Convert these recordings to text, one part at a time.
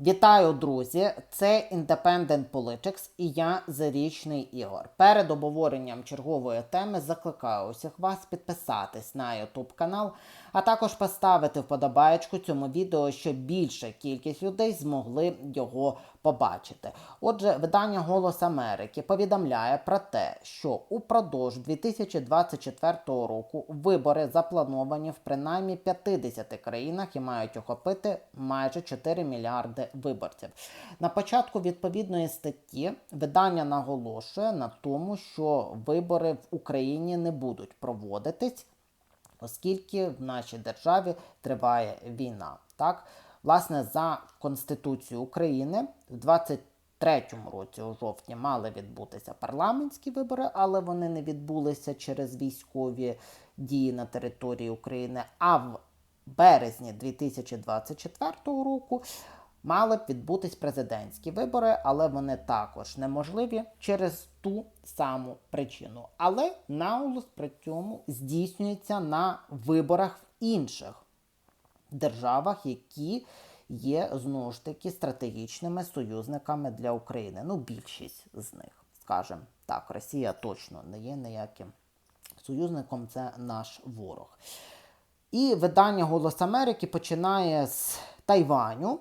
Вітаю, друзі! Це Independent Politics і я Зарічний Ігор. Перед обговоренням чергової теми закликаю усіх вас підписатись на YouTube канал, а також поставити вподобаєчку цьому відео, щоб більша кількість людей змогли його побачити. Отже, видання Голос Америки повідомляє про те, що упродовж 2024 року вибори заплановані в принаймні 50 країнах і мають охопити майже 4 мільярди виборців. На початку відповідної статті видання наголошує на тому, що вибори в Україні не будуть проводитись, оскільки в нашій державі триває війна. Так, власне, за Конституцією України в 23-му році, у жовтні, мали відбутися парламентські вибори, але вони не відбулися через військові дії на території України. А в березні 2024 року мали б відбутись президентські вибори, але вони також неможливі через ту саму причину. Але наголос при цьому здійснюється на виборах в інших державах, які є знову ж таки стратегічними союзниками для України. Ну, більшість з них, скажімо так, Росія точно не є ніяким союзником, це наш ворог. І видання Голос Америки починає з Тайваню,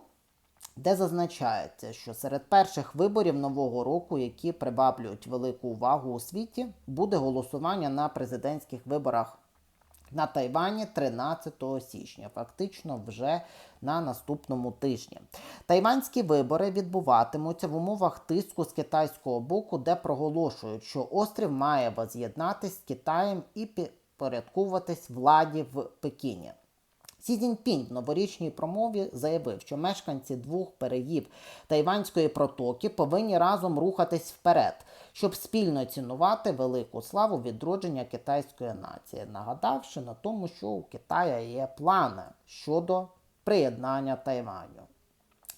де зазначається, що серед перших виборів нового року, які приваблюють велику увагу у світі, буде голосування на президентських виборах на Тайвані 13 січня, фактично вже на наступному тижні. Тайванські вибори відбуватимуться в умовах тиску з китайського боку, де проголошують, що острів має воз'єднатись з Китаєм і підпорядкуватись владі в Пекіні. Сі Цзіньпінь в новорічній промові заявив, що мешканці двох берегів Тайванської протоки повинні разом рухатись вперед, щоб спільно цінувати велику славу відродження китайської нації, нагадавши на тому, що у Китая є плани щодо приєднання Тайваню.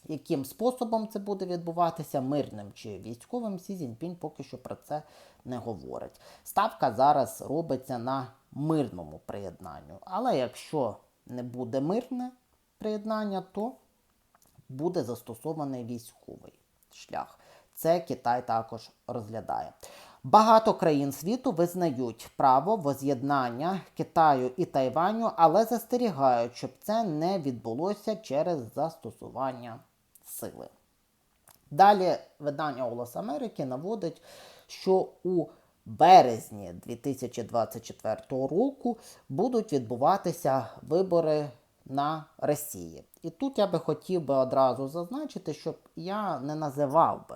Яким способом це буде відбуватися, мирним чи військовим, Сі Цзіньпінь поки що про це не говорить. Ставка зараз робиться на мирному приєднанню. Але якщо не буде мирне приєднання, то буде застосований військовий шлях. Це Китай також розглядає. Багато країн світу визнають право воз'єднання Китаю і Тайваню, але застерігають, щоб це не відбулося через застосування сили. Далі видання Голос Америки наводить, що у березні 2024 року будуть відбуватися вибори на Росії. І тут я би хотів би одразу зазначити, щоб я не називав би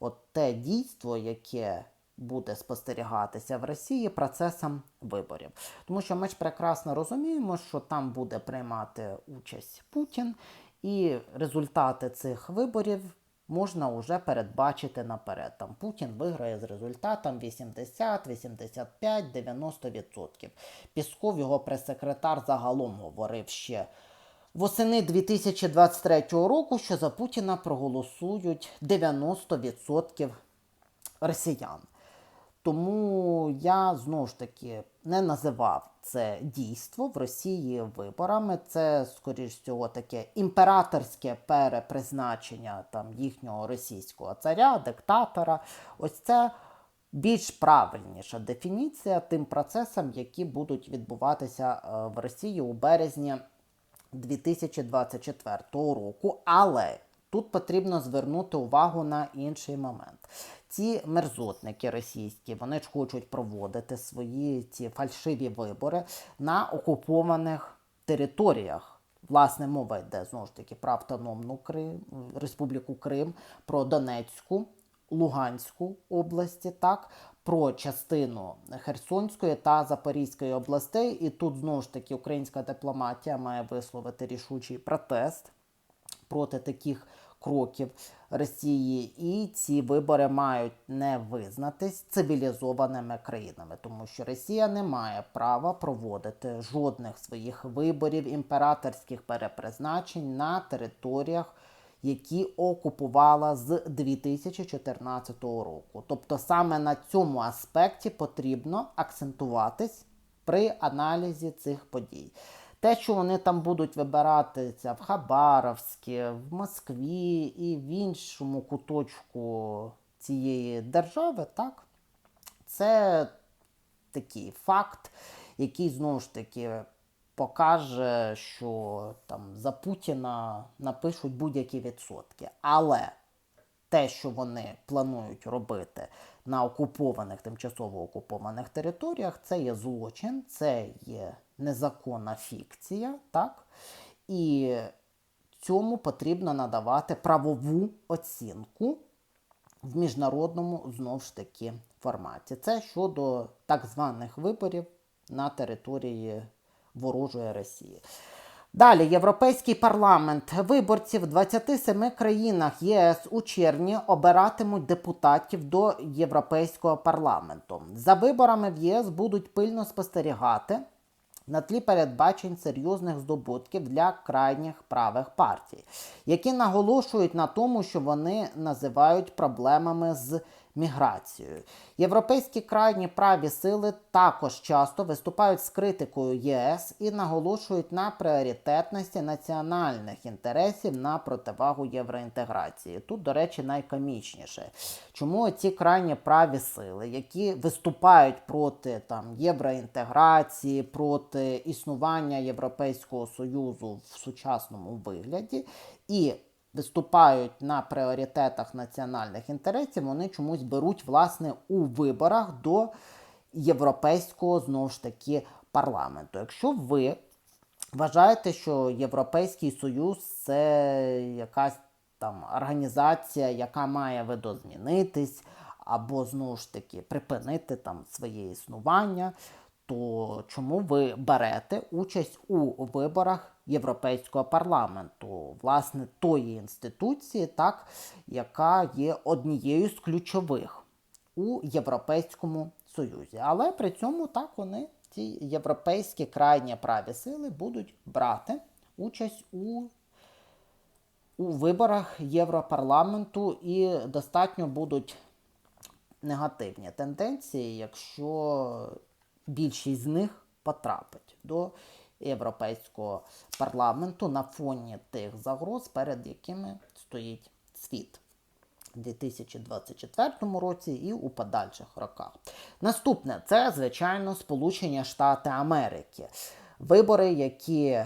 от те дійство, яке буде спостерігатися в Росії процесом виборів. Тому що ми ж прекрасно розуміємо, що там буде приймати участь Путін, і результати цих виборів можна вже передбачити наперед. Там Путін виграє з результатом 80, 85, 90%. Пісков, його прес-секретар, загалом говорив ще восени 2023 року, що за Путіна проголосують 90% росіян. Тому я знову ж таки не називав це дійство в Росії виборами. Це, скоріш всього, таке імператорське перепризначення там їхнього російського царя, диктатора. Ось це більш правильніша дефініція тим процесам, які будуть відбуватися е, в Росії у березні 2024 року. Але тут потрібно звернути увагу на інший момент. Ці мерзотники російські вони ж хочуть проводити свої ці фальшиві вибори на окупованих територіях. Власне, мова йде знову ж таки про автономну Крим, Республіку Крим, про Донецьку, Луганську області, так, про частину Херсонської та Запорізької областей. І тут знову ж таки українська дипломатія має висловити рішучий протест проти таких кроків Росії, і ці вибори мають не визнатись цивілізованими країнами, тому що Росія не має права проводити жодних своїх виборів імператорських перепризначень на територіях. Які окупувала з 2014 року. Тобто саме на цьому аспекті потрібно акцентуватись при аналізі цих подій. Те, що вони там будуть вибиратися в Хабаровські, в Москві і в іншому куточку цієї держави, так, це такий факт, який знову ж таки покаже, що там за Путіна напишуть будь-які відсотки. Але те, що вони планують робити на окупованих, тимчасово окупованих територіях, це є злочин, це є незаконна фікція, так? І цьому потрібно надавати правову оцінку в міжнародному знову ж таки форматі. Це щодо так званих виборів на території ворожої Росії. Далі, Європейський парламент. Виборці в 27 країнах ЄС у червні обиратимуть депутатів до Європейського парламенту. За виборами в ЄС будуть пильно спостерігати на тлі передбачень серйозних здобутків для крайніх правих партій, які наголошують на тому, що вони називають проблемами з міграцією. Європейські крайні праві сили також часто виступають з критикою ЄС і наголошують на пріоритетності національних інтересів на противагу євроінтеграції. Тут, до речі, найкомічніше. Чому ці крайні праві сили, які виступають проти там євроінтеграції, проти існування Європейського союзу в сучасному вигляді і виступають на пріоритетах національних інтересів, вони чомусь беруть власне у виборах до європейського знову ж таки парламенту. Якщо ви вважаєте, що Європейський Союз це якась там організація, яка має видозмінитись, або знову ж таки припинити там своє існування, то чому ви берете участь у виборах Європейського парламенту, власне, тої інституції, так, яка є однією з ключових у Європейському Союзі. Але при цьому так вони, ці європейські крайні праві сили, будуть брати участь у у виборах Європарламенту і достатньо будуть негативні тенденції, якщо більшість з них потрапить до Європейського парламенту на фоні тих загроз, перед якими стоїть світ. У 2024 році і у подальших роках. Наступне це, звичайно, Сполучені Штати Америки. Вибори, які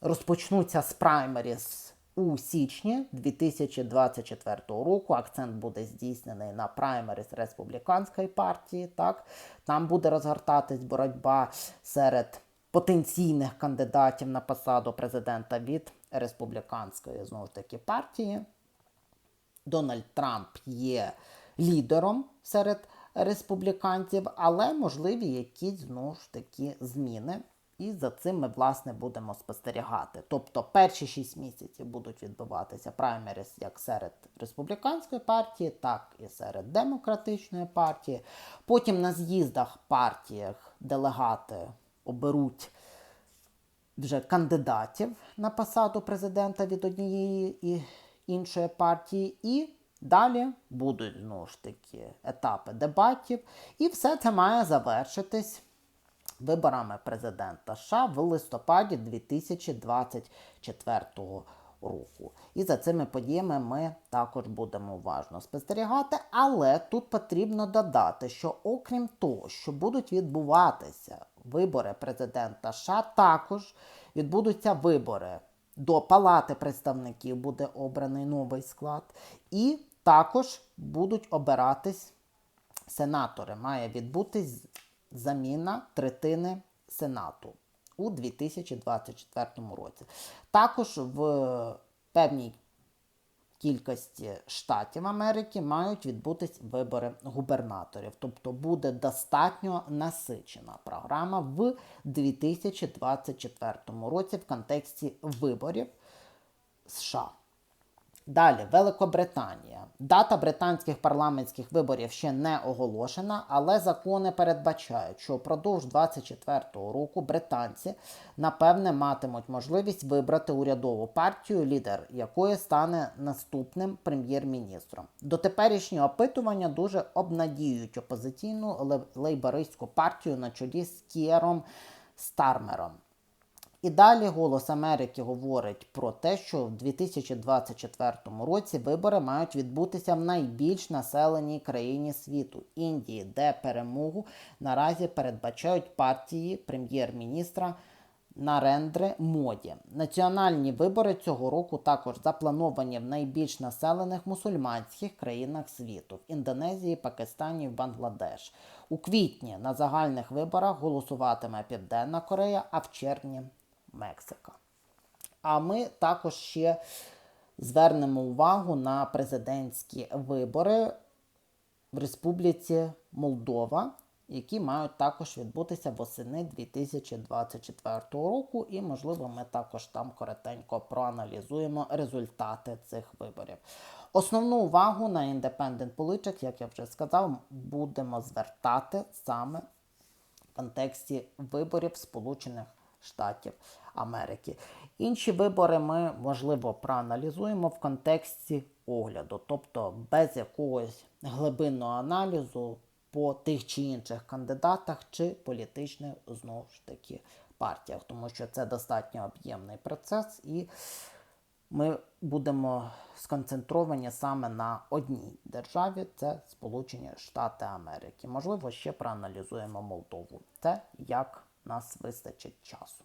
розпочнуться з праймеріс у січні 2024 року. Акцент буде здійснений на праймеріс республіканської партії. Так, Там буде розгортатись боротьба серед потенційних кандидатів на посаду президента від республіканської знову ж таки партії. Дональд Трамп є лідером серед республіканців, але можливі якісь знову ж таки зміни. І за цим ми, власне, будемо спостерігати. Тобто перші 6 місяців будуть відбуватися праймеріс як серед республіканської партії, так і серед демократичної партії. Потім на з'їздах партіях делегати оберуть вже кандидатів на посаду президента від однієї і іншої партії. І далі будуть знову ж таки етапи дебатів. І все це має завершитись виборами президента США в листопаді 2024 року. І за цими подіями ми також будемо уважно спостерігати. Але тут потрібно додати, що окрім того, що будуть відбуватися вибори президента США, також відбудуться вибори. До Палати представників буде обраний новий склад, і також будуть обиратись сенатори. Має відбутись заміна третини Сенату у 2024 році. Також в певній кількості штатів Америки мають відбутись вибори губернаторів. Тобто буде достатньо насичена програма в 2024 році в контексті виборів США. Далі, Великобританія. Дата британських парламентських виборів ще не оголошена, але закони передбачають, що впродовж 2024 року британці напевне матимуть можливість вибрати урядову партію, лідер якої стане наступним прем'єр-міністром. Дотеперішні опитування дуже обнадіюють опозиційну лейбористську партію на чолі з Кієром Стармером. І далі Голос Америки говорить про те, що в 2024 році вибори мають відбутися в найбільш населеній країні світу Індії, де перемогу наразі передбачають партії прем'єр-міністра Нарендри Моді. Національні вибори цього року також заплановані в найбільш населених мусульманських країнах світу в Індонезії, Пакистані, в Бангладеш. У квітні на загальних виборах голосуватиме Південна Корея, а в червні Мексика. А ми також ще звернемо увагу на президентські вибори в Республіці Молдова, які мають також відбутися восени 2024 року. І, можливо, ми також там коротенько проаналізуємо результати цих виборів. Основну увагу на Independent Politics, як я вже сказав, будемо звертати саме в контексті виборів Сполучених Штатів Америки. Інші вибори ми, можливо, проаналізуємо в контексті огляду, тобто без якогось глибинного аналізу по тих чи інших кандидатах чи політичних знову ж таки партіях, тому що це достатньо об'ємний процес, і ми будемо сконцентровані саме на одній державі, це Сполучені Штати Америки. Можливо, ще проаналізуємо Молдову. Це як нас вистачить часу.